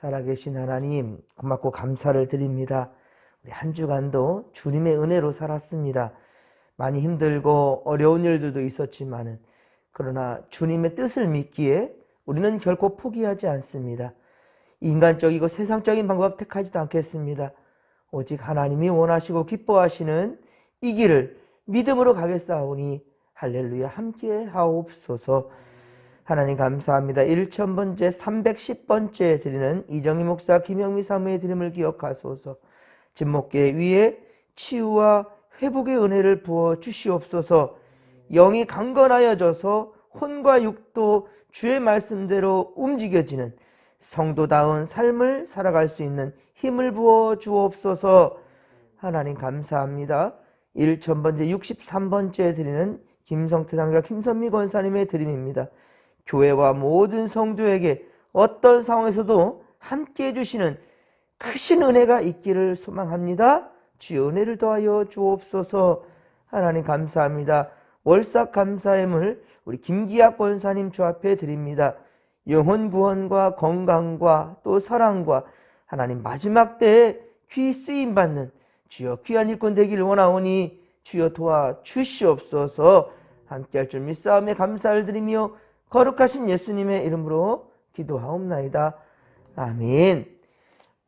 살아계신 하나님 고맙고 감사를 드립니다. 우리 한 주간도 주님의 은혜로 살았습니다. 많이 힘들고 어려운 일들도 있었지만은 그러나 주님의 뜻을 믿기에 우리는 결코 포기하지 않습니다. 인간적이고 세상적인 방법 택하지도 않겠습니다. 오직 하나님이 원하시고 기뻐하시는 이 길을 믿음으로 가겠사오니 할렐루야 함께 하옵소서. 하나님 감사합니다. 1000번째 310번째 드리는 이정희 목사 김영미 사무의 드림을 기억하소서. 진목계 위에 치유와 회복의 은혜를 부어 주시옵소서. 영이 강건하여져서 혼과 육도 주의 말씀대로 움직여지는 성도다운 삶을 살아갈 수 있는 힘을 부어 주옵소서. 하나님 감사합니다. 1000번째 63번째 드리는 김성태 장과 김선미 권사님의 드림입니다. 교회와 모든 성도에게 어떤 상황에서도 함께 해주시는 크신 은혜가 있기를 소망합니다. 주의 은혜를 더하여 주옵소서 하나님 감사합니다. 월삭 감사함을 우리 김기학 권사님 주 앞에 드립니다. 영혼 구원과 건강과 또 사랑과 하나님 마지막 때에 귀 쓰임 받는 주여 귀한 일꾼 되기를 원하오니 주여 도와 주시옵소서 함께 할 줄 믿사함에 감사를 드리며 거룩하신 예수님의 이름으로 기도하옵나이다. 아멘.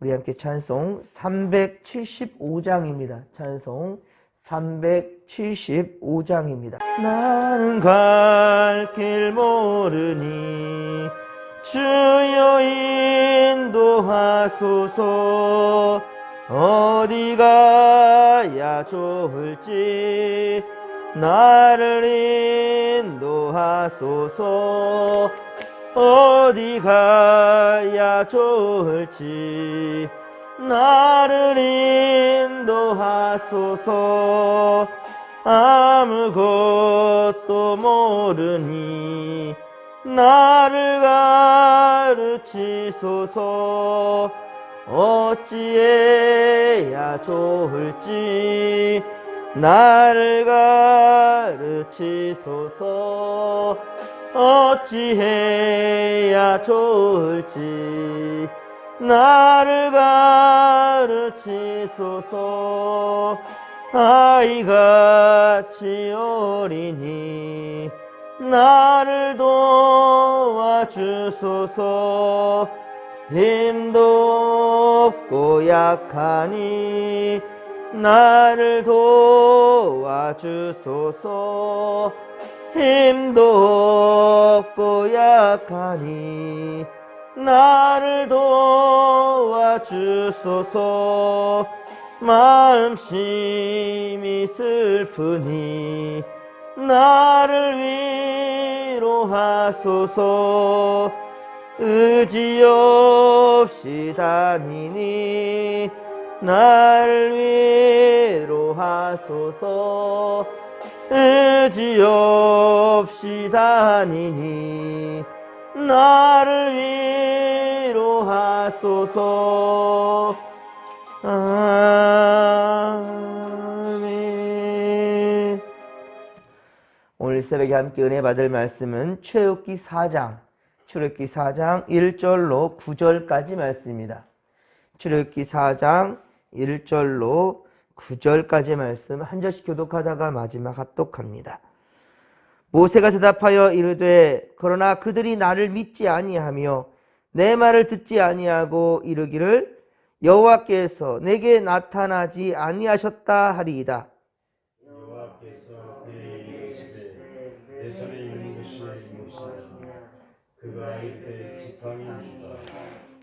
우리 함께 찬송 375장입니다. 찬송 375장입니다. 나는 갈 길 모르니 주여 인도하소서 어디 가야 좋을지 나를 인도하소서. 어디 가야 좋을지 나를 인도하소서. 아무것도 모르니 나를 가르치소서. 어찌해야 좋을지 나를 가르치소서. 어찌해야 좋을지. 나를 가르치소서. 아이같이 어리니. 나를 도와주소서. 힘도 없고 약하니 나를 도와주소서. 힘도 없고 약하니 나를 도와주소서. 마음심이 슬프니 나를 위로하소서. 의지 없이 다니니 나를 위로하소서. 의지 없이 다니니 나를 위로하소서. 아멘. 오늘 새벽에 함께 은혜 받을 말씀은 출애굽기 4장 출애굽기 4장 1절로 9절까지 말씀입니다. 출애굽기 4장 1절로 9절까지 말씀 한 절씩 교독하다가 마지막 합독합니다. 모세가 대답하여 이르되 그러나 그들이 나를 믿지 아니하며 내 말을 듣지 아니하고 이르기를 여호와께서 내게 나타나지 아니하셨다 하리이다. 여호와께서 그에게 이르시되 내 손에 있는 것이 무엇이냐 그가 이르되 지팡이니라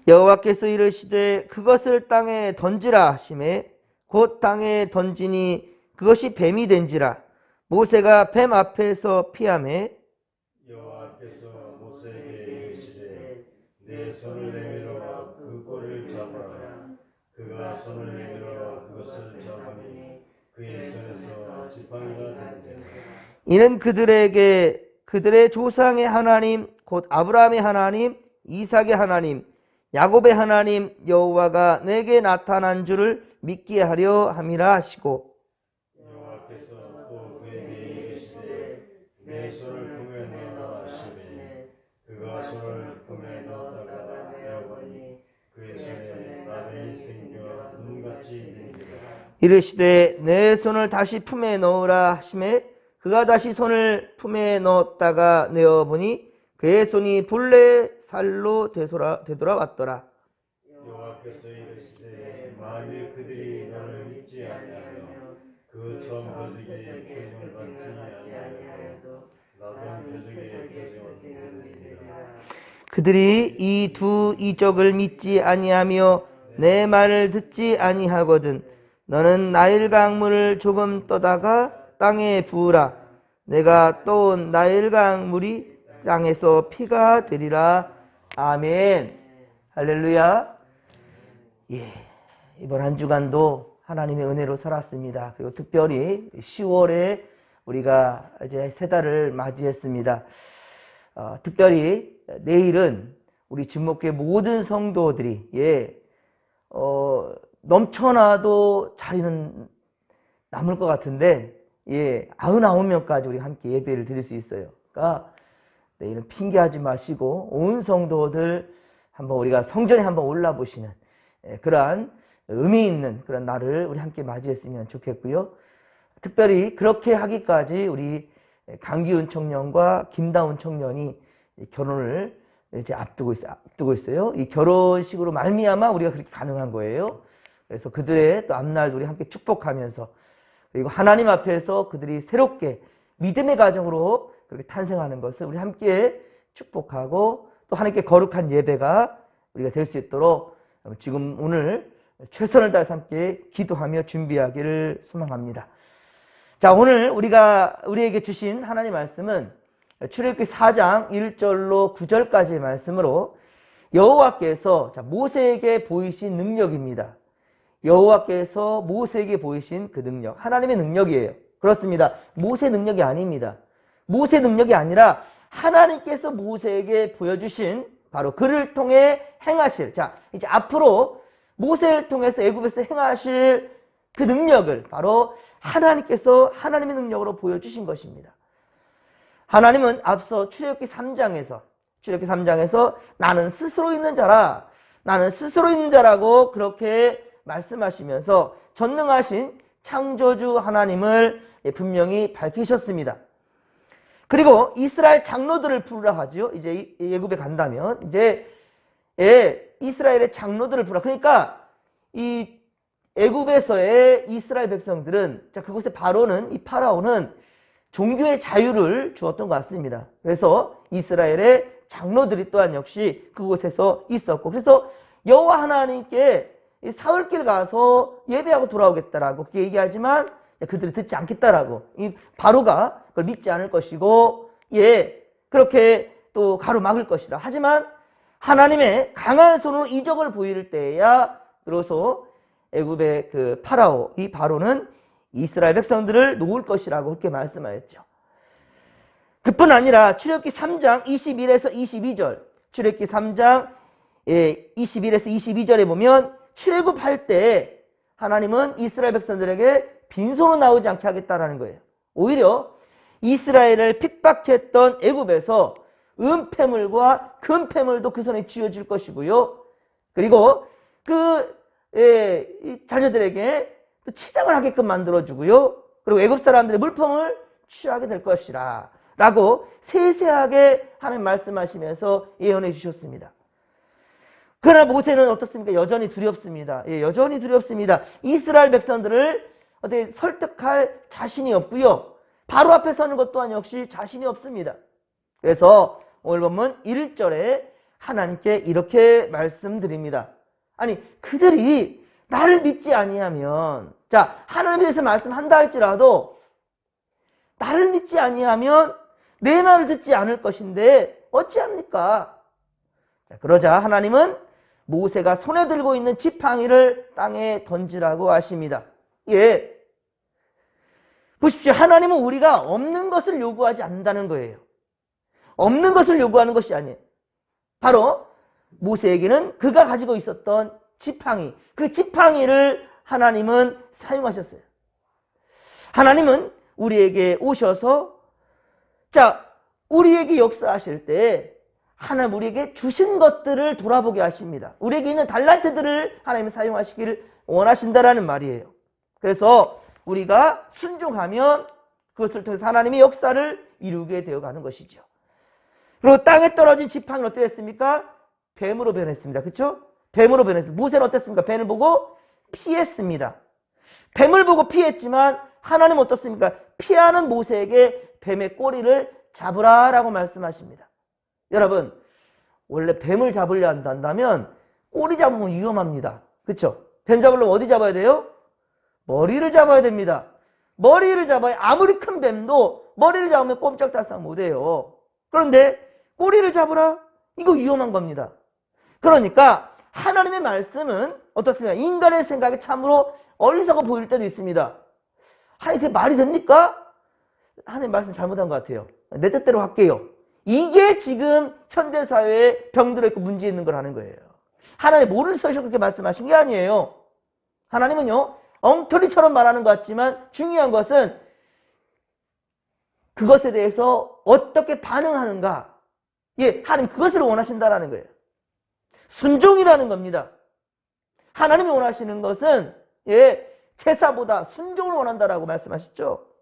여호와께서 이르시되 그것을 땅에 던지라 하심에 곧 땅에 던지니 그것이 뱀이 된지라. 모세가 뱀 앞에서 피함에 여호와께서 모세에게 이르시되 내 손을 내밀어 그 꼴을 잡아라. 그가 손을 내밀어 그것을 잡으니 그의 손에서 지팡이가 된지라. 이는 그들에게 그들의 조상의 하나님 곧 아브라함의 하나님 이삭의 하나님 야곱의 하나님 여호와가 내게 나타난 줄을 믿게 하려 함이라 하시고 여호와께서 또 그에게 이르시되 내 손을 품에 넣어라 하시니 그가 손을 품에 넣었다가 내어보니 그의 손에 남의 생기와 눈같이 내니라. 이르시되 내 손을 다시 품에 넣으라 하심에 그가 다시 손을 품에 넣었다가 내어보니 그의 손이 본래 살로 되돌아, 되돌아 왔더라. 여호와께서 이르시되 만일 그들이 너를 믿지 아니하며 그 처음 표적의 표징을 받지 아니하여도 나도 표적의 표징을 받으리라 그들이 이 두 이적을 믿지 아니하며 내 말을 듣지 아니하거든 너는 나일 강물을 조금 떠다가 땅에 부으라 내가 떠온 나일 강물이 땅에서 피가 되리라. 아멘. 할렐루야. 예 이번 한 주간도 하나님의 은혜로 살았습니다. 그리고 특별히 10월에 우리가 이제 세 달을 맞이했습니다. 어, 특별히 내일은 우리 진목교회 모든 성도들이 예, 어, 넘쳐나도 자리는 남을 것 같은데 예, 99명까지 우리 함께 예배를 드릴 수 있어요. 그러니까 내일은 핑계하지 마시고 온 성도들 한번 우리가 성전에 한번 올라 보시는 예, 그러한 의미 있는 그런 날을 우리 함께 맞이했으면 좋겠고요. 특별히 그렇게 하기까지 우리 강기훈 청년과 김다운 청년이 결혼을 이제 앞두고 있어요. 앞두고 있어요. 이 결혼식으로 말미암아 우리가 그렇게 가능한 거예요. 그래서 그들의 또 앞날 우리 함께 축복하면서 그리고 하나님 앞에서 그들이 새롭게 믿음의 가정으로 그렇게 탄생하는 것을 우리 함께 축복하고 또 하나님께 거룩한 예배가 우리가 될 수 있도록 지금 오늘 최선을 다해서 함께 기도하며 준비하기를 소망합니다. 자, 오늘 우리가 우리에게 주신 하나님 말씀은 출애굽기 4장 1절로 9절까지의 말씀으로 여호와께서 자, 모세에게 보이신 능력입니다. 여호와께서 모세에게 보이신 그 능력, 하나님의 능력이에요. 그렇습니다. 모세 능력이 아닙니다. 모세 능력이 아니라 하나님께서 모세에게 보여주신 바로 그를 통해 행하실 자, 이제 앞으로 모세를 통해서 애굽에서 행하실 그 능력을 바로 하나님께서 하나님의 능력으로 보여주신 것입니다. 하나님은 앞서 출애굽기 3장에서 출애굽기 3장에서 나는 스스로 있는 자라 나는 스스로 있는 자라고 그렇게 말씀하시면서 전능하신 창조주 하나님을 분명히 밝히셨습니다. 그리고 이스라엘 장로들을 부르라 하지요. 이제 예굽에 간다면 이제 예, 이스라엘의 장로들을 부르라. 그러니까 이 애굽에서의 이스라엘 백성들은 자 그곳에 바로는 이 파라오는 종교의 자유를 주었던 것 같습니다. 그래서 이스라엘의 장로들이 또한 역시 그곳에서 있었고 그래서 여호와 하나님께 이 사흘길 가서 예배하고 돌아오겠다라고 그렇게 얘기하지만 그들이 듣지 않겠다라고 이 바로가 그걸 믿지 않을 것이고 예 그렇게 또 가로막을 것이다. 하지만 하나님의 강한 손으로 이적을 보일 때야 비로소 애굽의 그 파라오 이 바로는 이스라엘 백성들을 놓을 것이라고 그렇게 말씀하였죠. 그뿐 아니라 출애굽기 3장 21에서 22절 출애굽기 3장 21에서 22절에 보면 출애굽할 때 하나님은 이스라엘 백성들에게 빈손으로 나오지 않게 하겠다라는 거예요. 오히려 이스라엘을 핍박했던 애굽에서 은폐물과 금폐물도 그 손에 쥐어질 것이고요. 그리고 그 예, 자녀들에게 또 치장을 하게끔 만들어주고요. 그리고 애굽 사람들의 물품을 취하게 될 것이라 라고 세세하게 하는 말씀하시면서 예언해 주셨습니다. 그러나 모세는 어떻습니까? 여전히 두렵습니다. 예, 여전히 두렵습니다. 이스라엘 백성들을 어떻게 설득할 자신이 없고요. 바로 앞에 서는 것 또한 역시 자신이 없습니다. 그래서 오늘 본문 1절에 하나님께 이렇게 말씀드립니다. 아니 그들이 나를 믿지 아니하면 자 하나님에 대해서 말씀한다 할지라도 나를 믿지 아니하면 내 말을 듣지 않을 것인데 어찌합니까? 자, 그러자 하나님은 모세가 손에 들고 있는 지팡이를 땅에 던지라고 하십니다. 예. 보십시오. 하나님은 우리가 없는 것을 요구하지 않는다는 거예요. 없는 것을 요구하는 것이 아니에요. 바로 모세에게는 그가 가지고 있었던 지팡이, 그 지팡이를 하나님은 사용하셨어요. 하나님은 우리에게 오셔서 자, 우리에게 역사하실 때 하나님 우리에게 주신 것들을 돌아보게 하십니다. 우리에게 있는 달란트들을 하나님이 사용하시기를 원하신다라는 말이에요. 그래서 우리가 순종하면 그것을 통해서 하나님의 역사를 이루게 되어 가는 것이죠. 그리고 땅에 떨어진 지팡이는 어떻게 됐습니까? 뱀으로 변했습니다. 그렇죠? 뱀으로 변했습니다. 모세는 어땠습니까? 뱀을 보고 피했습니다. 뱀을 보고 피했지만 하나님 어떻습니까? 피하는 모세에게 뱀의 꼬리를 잡으라라고 말씀하십니다. 여러분, 원래 뱀을 잡으려 한다면 꼬리 잡으면 위험합니다. 그렇죠? 뱀 잡으려면 어디 잡아야 돼요? 머리를 잡아야 됩니다. 머리를 잡아야 아무리 큰 뱀도 머리를 잡으면 꼼짝달싹 못해요. 그런데 꼬리를 잡으라? 이거 위험한 겁니다. 그러니까 하나님의 말씀은 어떻습니까? 인간의 생각에 참으로 어리석어 보일 때도 있습니다. 하나님 그게 말이 됩니까? 하나님 말씀 잘못한 것 같아요. 내 뜻대로 할게요. 이게 지금 현대사회에 병들어 있고 문제 있는 걸 하는 거예요. 하나님 모를 서서 그렇게 말씀하신 게 아니에요. 하나님은요, 엉터리처럼 말하는 것 같지만 중요한 것은 그것에 대해서 어떻게 반응하는가. 예, 하나님 그것을 원하신다라는 거예요. 순종이라는 겁니다. 하나님이 원하시는 것은 예, 제사보다 순종을 원한다라고 말씀하셨죠.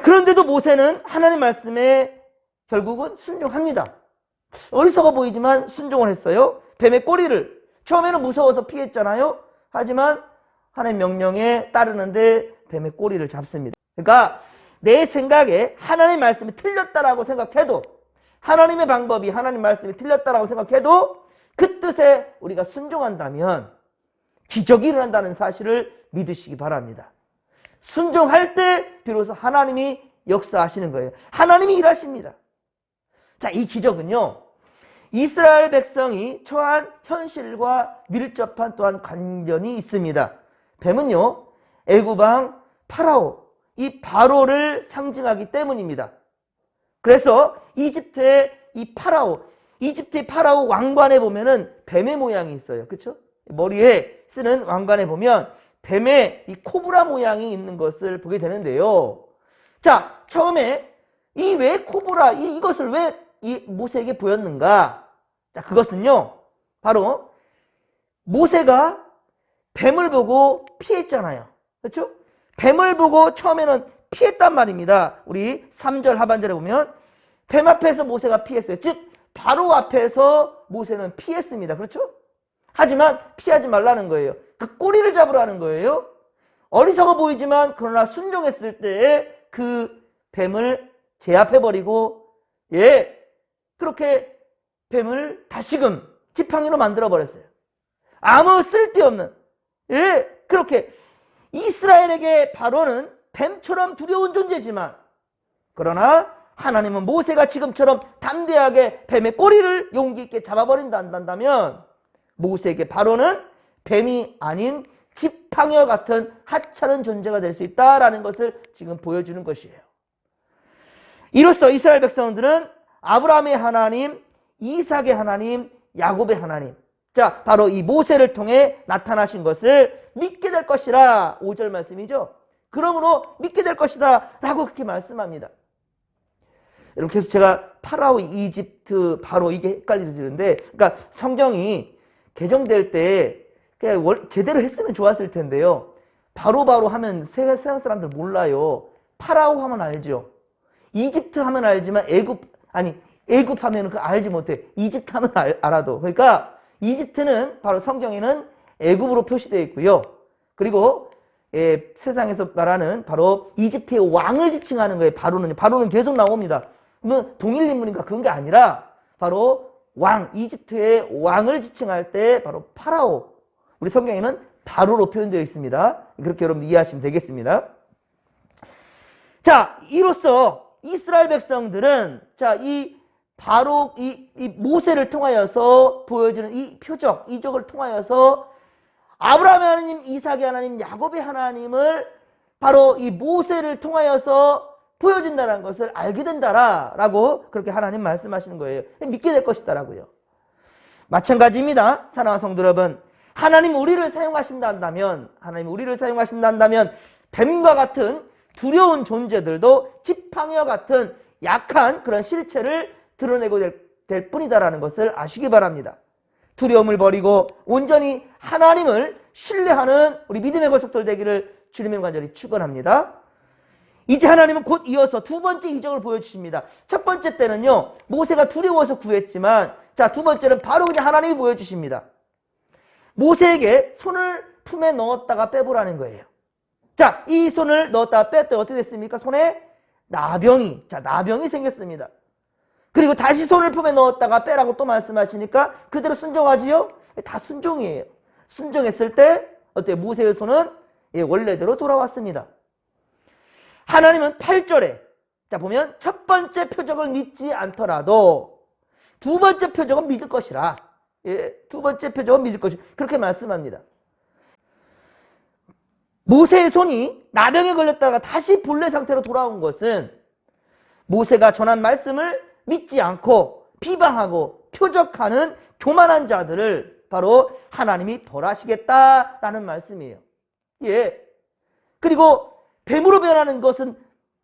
자, 그런데도 모세는 하나님 말씀에 결국은 순종합니다. 어리석어 보이지만 순종을 했어요. 뱀의 꼬리를 처음에는 무서워서 피했잖아요. 하지만 하나님 명령에 따르는데 뱀의 꼬리를 잡습니다. 그러니까 내 생각에 하나님 말씀이 틀렸다라고 생각해도 하나님의 방법이 하나님 말씀이 틀렸다라고 생각해도 그 뜻에 우리가 순종한다면 기적이 일어난다는 사실을 믿으시기 바랍니다. 순종할 때 비로소 하나님이 역사하시는 거예요. 하나님이 일하십니다. 자, 이 기적은요. 이스라엘 백성이 처한 현실과 밀접한 또한 관련이 있습니다. 뱀은요. 애굽왕 파라오, 이 바로를 상징하기 때문입니다. 그래서 이집트의 이 파라오, 이집트의 파라오 왕관에 보면은 뱀의 모양이 있어요. 그렇죠? 머리에 쓰는 왕관에 보면 뱀의 이 코브라 모양이 있는 것을 보게 되는데요. 자, 처음에 이 왜 코브라, 이, 이것을 왜 이 모세에게 보였는가? 자, 그것은요, 바로 모세가 뱀을 보고 피했잖아요. 그렇죠? 뱀을 보고 처음에는 피했단 말입니다. 우리 3절 하반절에 보면 뱀 앞에서 모세가 피했어요. 즉, 바로 앞에서 모세는 피했습니다. 그렇죠? 하지만 피하지 말라는 거예요. 그 꼬리를 잡으라는 거예요. 어리석어 보이지만 그러나 순종했을 때그 뱀을 제압해버리고 예 그렇게 뱀을 다시금 지팡이로 만들어 버렸어요. 아무 쓸데없는 예 그렇게 이스라엘에게 바로는 뱀처럼 두려운 존재지만 그러나 하나님은 모세가 지금처럼 담대하게 뱀의 꼬리를 용기 있게 잡아버린다 한다면 모세에게 바로는 뱀이 아닌 지팡이와 같은 하찮은 존재가 될 수 있다라는 것을 지금 보여주는 것이에요. 이로써 이스라엘 백성들은 아브라함의 하나님, 이삭의 하나님, 야곱의 하나님. 자, 바로 이 모세를 통해 나타나신 것을 믿게 될 것이라 5절 말씀이죠. 그러므로 믿게 될 것이다 라고 그렇게 말씀합니다. 여러분 계속 제가 파라오, 이집트, 바로 이게 헷갈리는데 그러니까 성경이 개정될 때 그냥 월- 제대로 했으면 좋았을 텐데요. 바로바로 하면 세- 세상 사람들 몰라요. 파라오 하면 알죠. 이집트 하면 알지만 애굽 아니 애굽 하면 그 알지 못해. 이집트 하면 알, 알아도. 그러니까 이집트는 바로 성경에는 애굽으로 표시되어 있고요. 그리고 예, 세상에서 말하는 바로 이집트의 왕을 지칭하는 거예요. 바로는 바로는 계속 나옵니다. 뭐 동일 인물인가 그런 게 아니라 바로 왕 이집트의 왕을 지칭할 때 바로 파라오. 우리 성경에는 바로로 표현되어 있습니다. 그렇게 여러분 이해하시면 되겠습니다. 자, 이로써 이스라엘 백성들은 자, 이 바로 이, 이 모세를 통하여서 보여지는 이 표적, 이적을 통하여서 아브라함의 하나님, 이삭의 하나님, 야곱의 하나님을 바로 이 모세를 통하여서 보여준다는 것을 알게 된다라고 그렇게 하나님 말씀하시는 거예요. 믿게 될 것이다라고요. 마찬가지입니다. 사랑하는 성도 여러분. 하나님 우리를 사용하신다 한다면, 하나님 우리를 사용하신다 한다면, 뱀과 같은 두려운 존재들도 지팡이와 같은 약한 그런 실체를 드러내고 될, 될 뿐이다라는 것을 아시기 바랍니다. 두려움을 버리고 온전히 하나님을 신뢰하는 우리 믿음의 거속들 되기를 주님의 간절히 축원합니다. 이제 하나님은 곧 이어서 두 번째 이적을 보여주십니다. 첫 번째 때는요, 모세가 두려워서 구했지만, 자, 두 번째는 바로 그냥 하나님이 보여주십니다. 모세에게 손을 품에 넣었다가 빼보라는 거예요. 자, 이 손을 넣었다가 뺐더니 어떻게 됐습니까? 손에 나병이, 자, 나병이 생겼습니다. 그리고 다시 손을 품에 넣었다가 빼라고 또 말씀하시니까 그대로 순종하지요? 다 순종이에요. 순종했을 때, 어때? 모세의 손은 예, 원래대로 돌아왔습니다. 하나님은 8절에 자 보면 첫 번째 표적을 믿지 않더라도 두 번째 표적은 믿을 것이라. 예, 두 번째 표적은 믿을 것이 그렇게 말씀합니다. 모세의 손이 나병에 걸렸다가 다시 본래 상태로 돌아온 것은 모세가 전한 말씀을 믿지 않고 비방하고 표적하는 교만한 자들을 바로 하나님이 벌하시겠다라는 말씀이에요. 예. 그리고 뱀으로 변하는 것은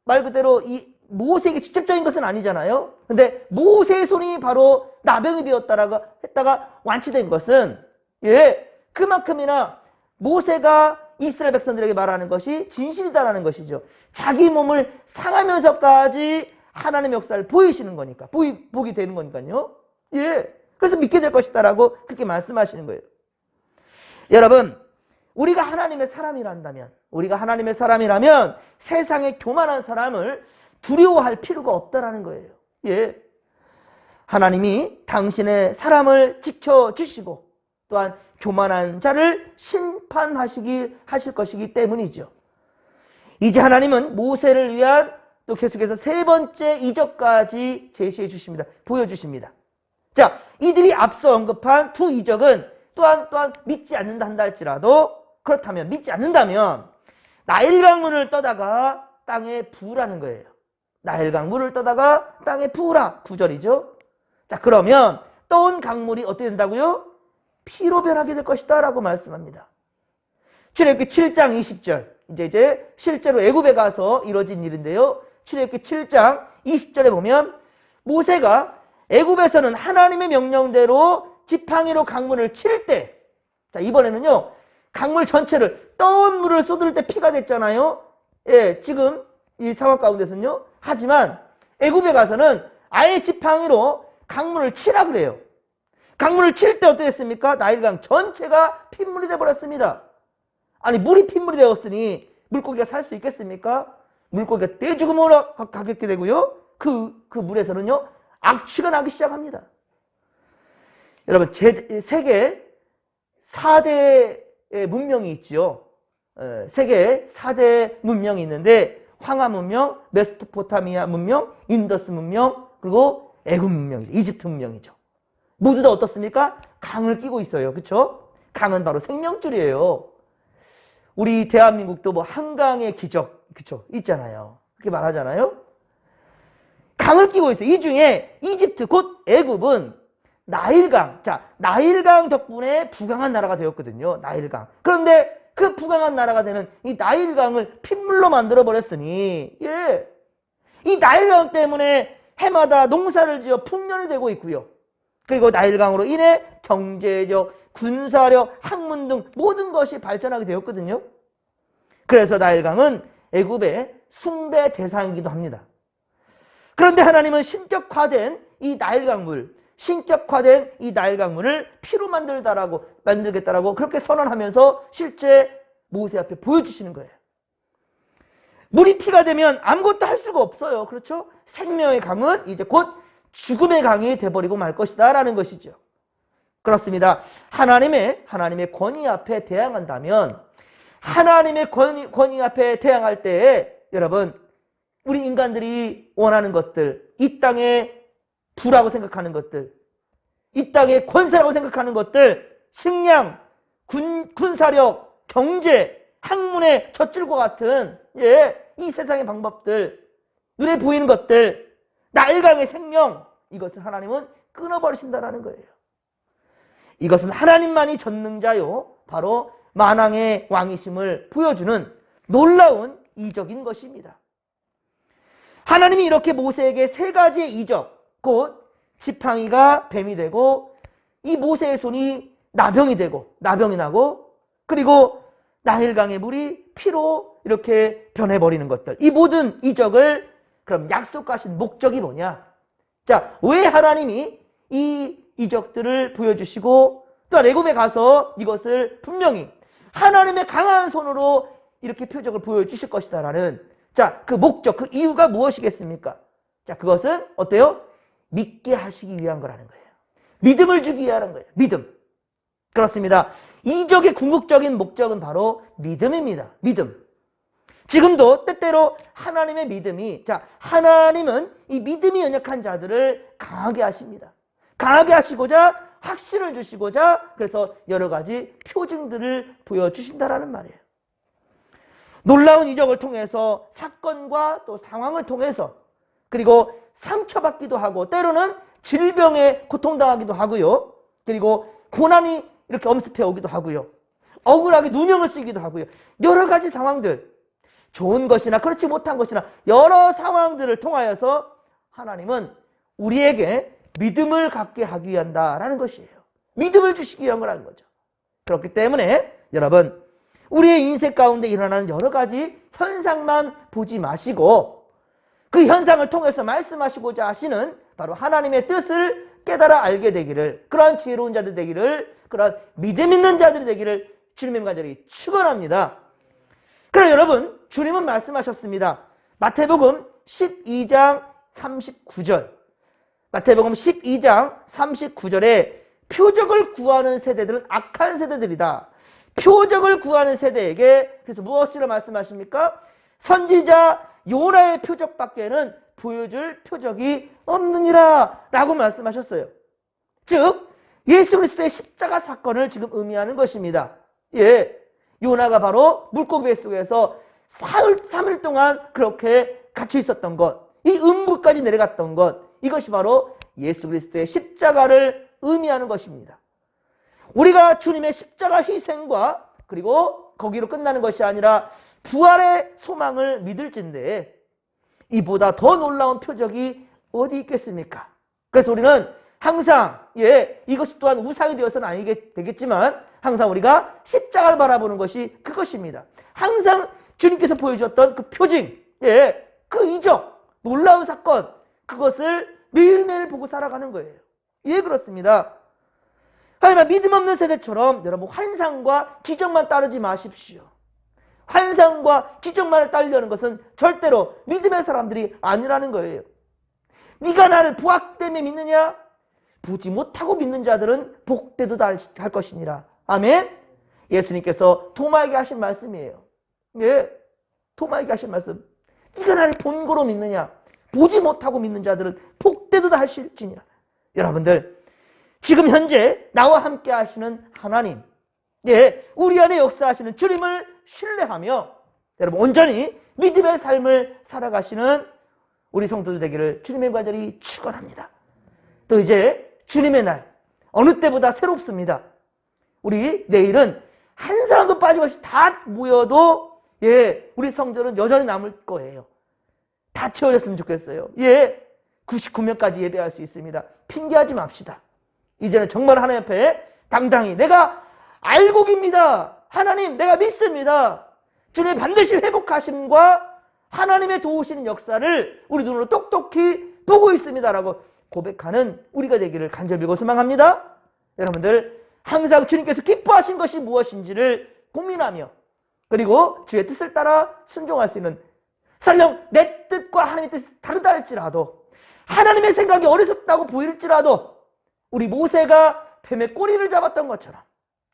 말 그대로 이 모세에게 직접적인 것은 아니잖아요. 근데 모세의 손이 바로 나병이 되었다라고 했다가 완치된 것은 예, 그만큼이나 모세가 이스라엘 백성들에게 말하는 것이 진실이다라는 것이죠. 자기 몸을 상하면서까지 하나님의 역사를 보이시는 거니까, 보이, 보게 되는 거니까요. 예. 그래서 믿게 될 것이다라고 그렇게 말씀하시는 거예요. 여러분, 우리가 하나님의 사람이란다면, 우리가 하나님의 사람이라면 세상에 교만한 사람을 두려워할 필요가 없다라는 거예요. 예. 하나님이 당신의 사람을 지켜 주시고 또한 교만한 자를 심판하시기 하실 것이기 때문이죠. 이제 하나님은 모세를 위한 또 계속해서 세 번째 이적까지 제시해 주십니다. 보여 주십니다. 자, 이들이 앞서 언급한 두 이적은 또한 또한 믿지 않는다 한다 할지라도 그렇다면 믿지 않는다면 나일강 물을 떠다가 땅에 부으라는 거예요. 나일강 물을 떠다가 땅에 부으라 구절이죠. 자, 그러면 떠온 강물이 어떻게 된다고요? 피로 변하게 될 것이다 라고 말씀합니다. 출애굽기 7장 20절. 이제 이제 실제로 애굽에 가서 이루어진 일인데요. 출애굽기 7장 20절에 보면 모세가 애굽에서는 하나님의 명령대로 지팡이로 강물을 칠 때, 자 이번에는요 강물 전체를 떠온 물을 쏟을 때 피가 됐잖아요. 예, 지금 이 상황 가운데서는요. 하지만 애굽에 가서는 아예 지팡이로 강물을 치라 그래요. 강물을 칠 때 어떻게 됐습니까? 나일강 전체가 핏물이 돼 버렸습니다. 아니 물이 핏물이 되었으니 물고기가 살 수 있겠습니까? 물고기가 떼죽음으로 가- 가게 되고요. 그, 그 물에서는요, 악취가 나기 시작합니다. 여러분, 제, 세계 4대 문명이 있지요. 에, 세계 4대 문명이 있는데, 황하 문명, 메소포타미아 문명, 인더스 문명, 그리고 애굽 문명이죠. 이집트 문명이죠. 모두 다 어떻습니까? 강을 끼고 있어요. 그쵸? 강은 바로 생명줄이에요. 우리 대한민국도 뭐 한강의 기적, 그쵸? 있잖아요. 그렇게 말하잖아요. 강을 끼고 있어요. 이 중에 이집트 곧 애굽은 나일강, 자 나일강 덕분에 부강한 나라가 되었거든요. 나일강. 그런데 그 부강한 나라가 되는 이 나일강을 핏물로 만들어 버렸으니, 예, 이 나일강 때문에 해마다 농사를 지어 풍년이 되고 있고요. 그리고 나일강으로 인해 경제적, 군사력, 학문 등 모든 것이 발전하게 되었거든요. 그래서 나일강은 애굽의 숭배 대상이기도 합니다. 그런데 하나님은 신격화된 이 나일강물, 신격화된 이 나일강물을 피로 만들다라고 만들겠다라고 그렇게 선언하면서 실제 모세 앞에 보여주시는 거예요. 물이 피가 되면 아무것도 할 수가 없어요. 그렇죠? 생명의 강은 이제 곧 죽음의 강이 돼버리고 말 것이다라는 것이죠. 그렇습니다. 하나님의 하나님의 권위 앞에 대항한다면 하나님의 권위, 권위 앞에 대항할 때에 여러분 우리 인간들이 원하는 것들 이 땅의 부라고 생각하는 것들 이 땅의 권세라고 생각하는 것들 식량, 군, 군사력, 경제, 학문의 젖줄과 같은 예, 이 세상의 방법들 눈에 보이는 것들 날강의 생명 이것을 하나님은 끊어버리신다라는 거예요. 이것은 하나님만이 전능자요 바로 만왕의 왕이심을 보여주는 놀라운 이적인 것입니다. 하나님이 이렇게 모세에게 세 가지의 이적, 곧 지팡이가 뱀이 되고 이 모세의 손이 나병이 되고 나병이 나고 그리고 나일강의 물이 피로 이렇게 변해버리는 것들. 이 모든 이적을 그럼 약속하신 목적이 뭐냐? 자 왜 하나님이 이 이적들을 보여주시고 또한 애굽에 가서 이것을 분명히 하나님의 강한 손으로 이렇게 표적을 보여주실 것이다라는 자 그 목적 그 이유가 무엇이겠습니까? 자 그것은 어때요 믿게 하시기 위한 거라는 거예요 믿음을 주기 위한 거예요 믿음 그렇습니다. 이적의 궁극적인 목적은 바로 믿음입니다. 믿음. 지금도 때때로 하나님의 믿음이 자 하나님은 이 믿음이 연약한 자들을 강하게 하십니다. 강하게 하시고자 확신을 주시고자 그래서 여러 가지 표징들을 보여주신다라는 말이에요. 놀라운 이적을 통해서 사건과 또 상황을 통해서 그리고 상처받기도 하고 때로는 질병에 고통당하기도 하고요. 그리고 고난이 이렇게 엄습해 오기도 하고요. 억울하게 누명을 쓰기도 하고요. 여러 가지 상황들, 좋은 것이나 그렇지 못한 것이나 여러 상황들을 통하여서 하나님은 우리에게 믿음을 갖게 하기 위한다라는 것이에요. 믿음을 주시기 위한 거라는 거죠. 그렇기 때문에 여러분 우리의 인생 가운데 일어나는 여러 가지 현상만 보지 마시고 그 현상을 통해서 말씀하시고자 하시는 바로 하나님의 뜻을 깨달아 알게 되기를 그러한 지혜로운 자들 되기를 그러한 믿음 있는 자들이 되기를 주님의 간절히 축원합니다. 그럼 여러분 주님은 말씀하셨습니다. 마태복음 12장 39절 마태복음 12장 39절에 표적을 구하는 세대들은 악한 세대들이다. 표적을 구하는 세대에게 그래서 무엇이라 말씀하십니까? 선지자 요나의 표적밖에는 보여줄 표적이 없느니라 라고 말씀하셨어요. 즉 예수 그리스도의 십자가 사건을 지금 의미하는 것입니다. 예, 요나가 바로 물고기 속에서 사흘, 3일 동안 그렇게 갇혀 있었던 것, 이 음부까지 내려갔던 것, 이것이 바로 예수 그리스도의 십자가를 의미하는 것입니다. 우리가 주님의 십자가 희생과 그리고 거기로 끝나는 것이 아니라 부활의 소망을 믿을진데 이보다 더 놀라운 표적이 어디 있겠습니까? 그래서 우리는 항상 예 이것이 또한 우상이 되어서는 아니게 되겠지만 항상 우리가 십자가를 바라보는 것이 그것입니다. 항상 주님께서 보여주셨던 그 표징, 예, 그 이적, 놀라운 사건 그것을 매일매일 보고 살아가는 거예요. 예, 그렇습니다. 하지만 믿음 없는 세대처럼 여러분 환상과 기적만 따르지 마십시오. 환상과 기적만을 따르려는 것은 절대로 믿음의 사람들이 아니라는 거예요. 네가 나를 부학 때문에 믿느냐? 보지 못하고 믿는 자들은 복되도 할 것이니라. 아멘. 예수님께서 토마에게 하신 말씀이에요. 예. 토마에게 하신 말씀. 네가 나를 본고로 믿느냐? 보지 못하고 믿는 자들은 복되도 하실지니라. 여러분들 지금 현재 나와 함께 하시는 하나님, 예, 우리 안에 역사하시는 주님을 신뢰하며 여러분 온전히 믿음의 삶을 살아가시는 우리 성도들 되기를 주님의 관절이 축원합니다. 또 이제 주님의 날 어느 때보다 새롭습니다. 우리 내일은 한 사람도 빠짐없이 다 모여도 예, 우리 성전은 여전히 남을 거예요. 다 채워졌으면 좋겠어요. 예, 99명까지 예배할 수 있습니다. 핑계하지 맙시다. 이제는 정말 하나님 앞에 당당히 내가 알곡입니다. 하나님 내가 믿습니다. 주님 반드시 회복하심과 하나님의 도우시는 역사를 우리 눈으로 똑똑히 보고 있습니다라고 고백하는 우리가 되기를 간절히 빌고 소망합니다. 여러분들 항상 주님께서 기뻐하신 것이 무엇인지를 고민하며 그리고 주의 뜻을 따라 순종할 수 있는 설령 내 뜻과 하나님의 뜻이 다르다 할지라도 하나님의 생각이 어리석다고 보일지라도 우리 모세가 뱀의 꼬리를 잡았던 것처럼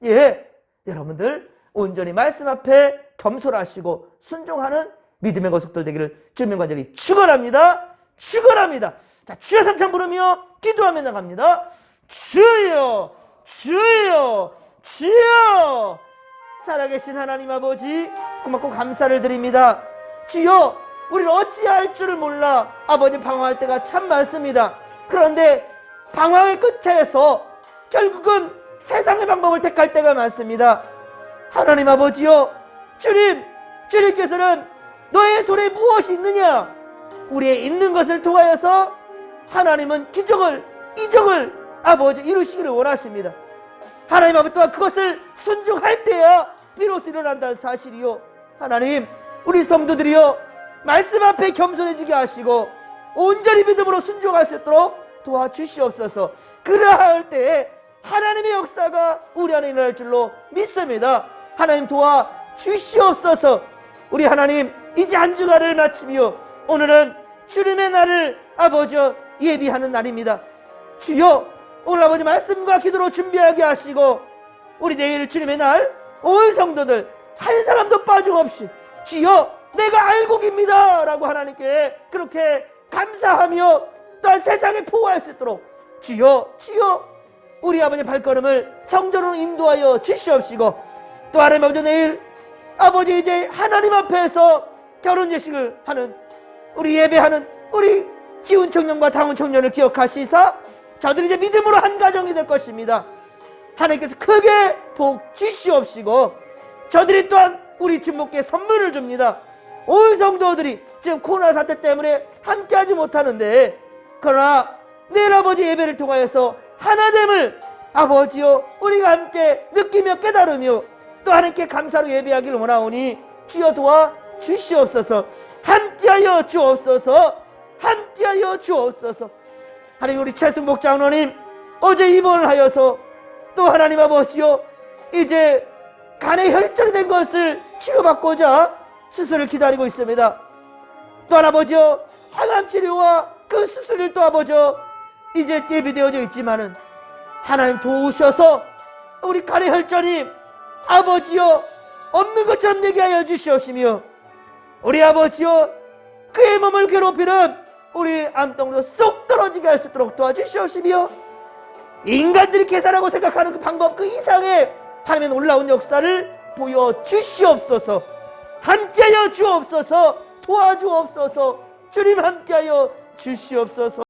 예 여러분들 온전히 말씀 앞에 겸손하시고 순종하는 믿음의 거속들 되기를 주님 관절이 축원합니다. 축원합니다. 자 주여 삼창 부르며 기도하며 나갑니다. 주여 주여 주여! 살아계신 하나님 아버지 고맙고 감사를 드립니다. 주여 우리를 어찌할 줄을 몰라 아버지 방황할 때가 참 많습니다. 그런데 방황의 끝에서 결국은 세상의 방법을 택할 때가 많습니다. 하나님 아버지요, 주님, 주님께서는 너의 손에 무엇이 있느냐? 우리의 있는 것을 통하여서 하나님은 기적을 이적을 아버지 이루시기를 원하십니다. 하나님 아버지 또한 그것을 순종할 때야 비로소 일어난다는 사실이요. 하나님 우리 성도들이요 말씀 앞에 겸손해지게 하시고 온전히 믿음으로 순종할 수 있도록 도와주시옵소서. 그러할 때에 하나님의 역사가 우리 안에 일어날 줄로 믿습니다. 하나님 도와 주시옵소서. 우리 하나님 이제 한 주간을 마치며 오늘은 주님의 날을 아버지 예비하는 날입니다. 주여 오늘 아버지 말씀과 기도로 준비하게 하시고 우리 내일 주님의 날 온 성도들 한 사람도 빠짐없이 주여 내가 알곡입니다 라고 하나님께 그렇게 감사하며 또한 세상에 포화할 수 있도록 주여 주여 우리 아버지 발걸음을 성전으로 인도하여 주시옵시고 또 하나님 아버지 내일 아버지 이제 하나님 앞에서 결혼 예식을 하는 우리 예배하는 우리 기운 청년과 다운 청년을 기억하시사 저들이 이제 믿음으로 한 가정이 될 것입니다. 하나님께서 크게 복 주시옵시고 저들이 또한 우리 친목께 선물을 줍니다. 온 성도들이 지금 코로나 사태 때문에 함께하지 못하는데 그러나 내일 아버지 예배를 통하여서 하나됨을 아버지요 우리가 함께 느끼며 깨달으며 또 하나님께 감사로 예배하기를 원하오니 주여 도와 주시옵소서. 함께하여 주옵소서. 함께하여 주옵소서. 하나님 우리 최승복 장로님 어제 입원을 하여서 또 하나님 아버지요 이제 간의 혈전이 된 것을 치료받고자 수술을 기다리고 있습니다. 또 아버지요 항암 치료와 그 수술을 또 아버지요 이제 예비되어져 있지만은 하나님 도우셔서 우리 간의 혈전이 아버지요 없는 것처럼 되게 하여 주시옵시며 우리 아버지요 그의 몸을 괴롭히는 우리 암덩이로 쏙 떨어지게 할 수 있도록 도와주시옵시며 인간들이 계산하고 생각하는 그 방법 그 이상의 하나님의 놀라운 역사를 보여 주시옵소서. 함께하여 주옵소서. 도와주옵소서. 주님 함께하여 주시옵소서